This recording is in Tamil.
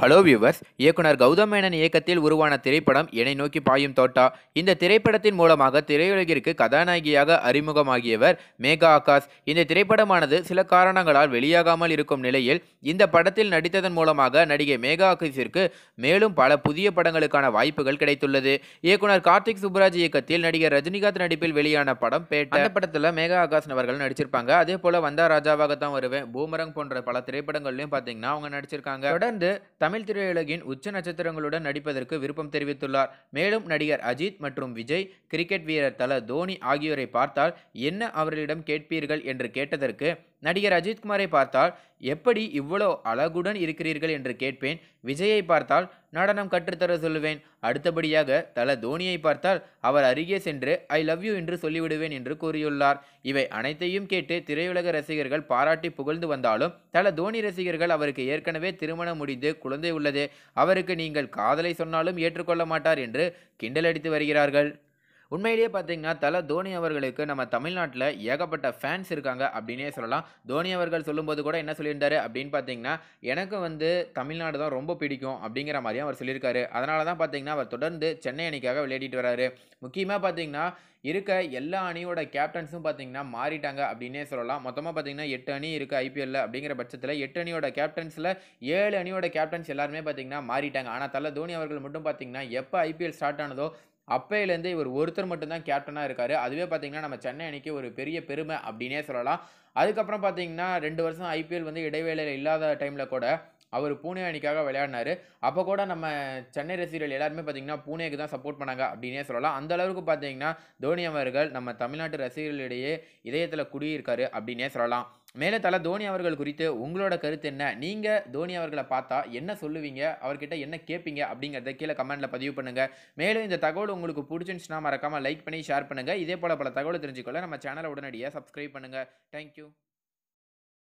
ஹலோ வியூவர்ஸ் இயக்குனர் கௌதம் மேனன் இயக்கத்தில் உருவான திரைப்படம் என்னை நோக்கி பாயும் தோட்டா. இந்த திரைப்படத்தின் மூலமாக திரையுலகிற்கு கதாநாயகியாக அறிமுகமாகியவர் மேகா ஆகாஷ். இந்த திரைப்படமானது சில காரணங்களால் வெளியாகாமல் இருக்கும் நிலையில் இந்த படத்தில் நடித்ததன் மூலமாக நடிகை மேகா ஆகாஷிற்கு மேலும் பல புதிய படங்களுக்கான வாய்ப்புகள் கிடைத்துள்ளது. இயக்குனர் கார்த்திக் சுப்புராஜ் இயக்கத்தில் நடிகர் ரஜினிகாந்த் நடிப்பில் வெளியான படம் பேட்டை அந்த படத்தில் மேகா ஆகாஷ் அவர்கள் நடிச்சிருப்பாங்க. அதே போல வந்தா ராஜாவாக தான் வருவேன். பூமரங் போன்ற பல திரைப்படங்கள்லையும் பார்த்தீங்கன்னா அவங்க நடிச்சிருக்காங்க. தொடர்ந்து தமிழ் திரையுலகின் உச்ச நட்சத்திரங்களுடன் நடிப்பதற்கு விருப்பம் தெரிவித்துள்ளார். மேலும் நடிகர் அஜித் மற்றும் விஜய் கிரிக்கெட் வீரர் தல தோனி ஆகியோரை பார்த்தால் என்ன அவர்களிடம் கேட்பீர்கள் என்று கேட்டதற்கு நடிகர் அஜித்குமாரை பார்த்தால் எப்படி இவ்வளோ அழகுடன் இருக்கிறீர்கள்? என்று கேட்பேன். விஜயை பார்த்தால் நடனம் கற்றுத்தர சொல்லுவேன். அடுத்தபடியாக தல தோனியை பார்த்தால் அவர் அருகே சென்று ஐ லவ் யூ என்று சொல்லிவிடுவேன் என்று கூறியுள்ளார். இவை அனைத்தையும் கேட்டு திரையுலக ரசிகர்கள் பாராட்டி புகழ்ந்து வந்தாலும் தல தோனி ரசிகர்கள் அவருக்கு ஏற்கனவே திருமணம் முடிந்து குழந்தை உள்ளது. அவருக்கு நீங்கள் காதலை சொன்னாலும் ஏற்றுக்கொள்ள மாட்டார் என்று கிண்டல் அடித்து வருகிறார்கள். உண்மையிலேயே பார்த்தீங்கன்னா தல தோனி அவர்களுக்கு நம்ம தமிழ்நாட்டில் ஏகப்பட்ட ஃபேன்ஸ் இருக்காங்க அப்படின்னே சொல்லலாம். தோனி அவர்கள் சொல்லும்போது கூட என்ன சொல்லியிருந்தாரு அப்படின்னு பார்த்தீங்கன்னா எனக்கு வந்து தமிழ்நாடு தான் ரொம்ப பிடிக்கும் அப்படிங்கிற மாதிரியும் அவர் சொல்லியிருக்காரு. அதனால தான் பார்த்தீங்கன்னா அவர் தொடர்ந்து சென்னை அணிக்காக விளையாடிட்டு வராரு. முக்கியமாக பார்த்தீங்கன்னா இருக்க எல்லா அணியோட கேப்டன்ஸும் பார்த்தீங்கன்னா மாறிட்டாங்க அப்படின்னே சொல்லலாம். மொத்தமாக பார்த்தீங்கன்னா எட்டு அணி இருக்குது ஐபிஎல்ல அப்படிங்கிற பட்சத்தில் எட்டு அணியோட கேப்டன்ஸில் ஏழு அணியோட கேப்டன்ஸ் எல்லாருமே பார்த்தீங்கன்னா மாறிட்டாங்க. ஆனால் தல தோனி அவர்கள் மட்டும் பார்த்தீங்கன்னா எப்போ ஐபிஎல் ஸ்டார்ட் ஆனதோ அப்பையிலேருந்து இவர் ஒருத்தர் மட்டும்தான் கேப்டனாக இருக்கார். அதுவே பார்த்தீங்கன்னா நம்ம சென்னை அணிக்கு ஒரு பெரிய பெருமை அப்படின்னே சொல்லலாம். அதுக்கப்புறம் பார்த்தீங்கன்னா ரெண்டு வருஷம் ஐபிஎல் வந்து இடைவேளையில் இல்லாத டைமில் கூட அவர் பூனே அணிக்காக விளையாடினார். அப்போ கூட நம்ம சென்னை ரசிகர்கள் எல்லாருமே பார்த்தீங்கன்னா பூனேக்கு தான் சப்போர்ட் பண்ணாங்க அப்படின்னே சொல்லலாம். அந்த அளவுக்கு பார்த்தீங்கன்னா தோனி அவர்கள் நம்ம தமிழ்நாட்டு ரசிகர்களிடையே இதயத்தில் குடியிருக்காரு அப்படின்னே சொல்லலாம். மேலே தலை தோனி அவர்கள் குறித்து உங்களோட கருத்து என்ன? நீங்கள் தோனி அவர்களை பார்த்தா என்ன சொல்லுவீங்க? அவர்கிட்ட என்ன கேட்பீங்க அப்படிங்கிறத கீழே கமெண்ட்டில் பதிவு பண்ணுங்கள் மேலும் இந்த தகவல் உங்களுக்கு பிடிச்சிருந்துச்சுன்னா மறக்காமல் லைக் பண்ணி ஷேர் பண்ணுங்கள் இதே போல் பல தகவல் தெரிஞ்சுக்கொள்ள நம்ம சேனலை உடனடியாக சப்ஸ்கிரைப் பண்ணுங்கள் தேங்க்யூ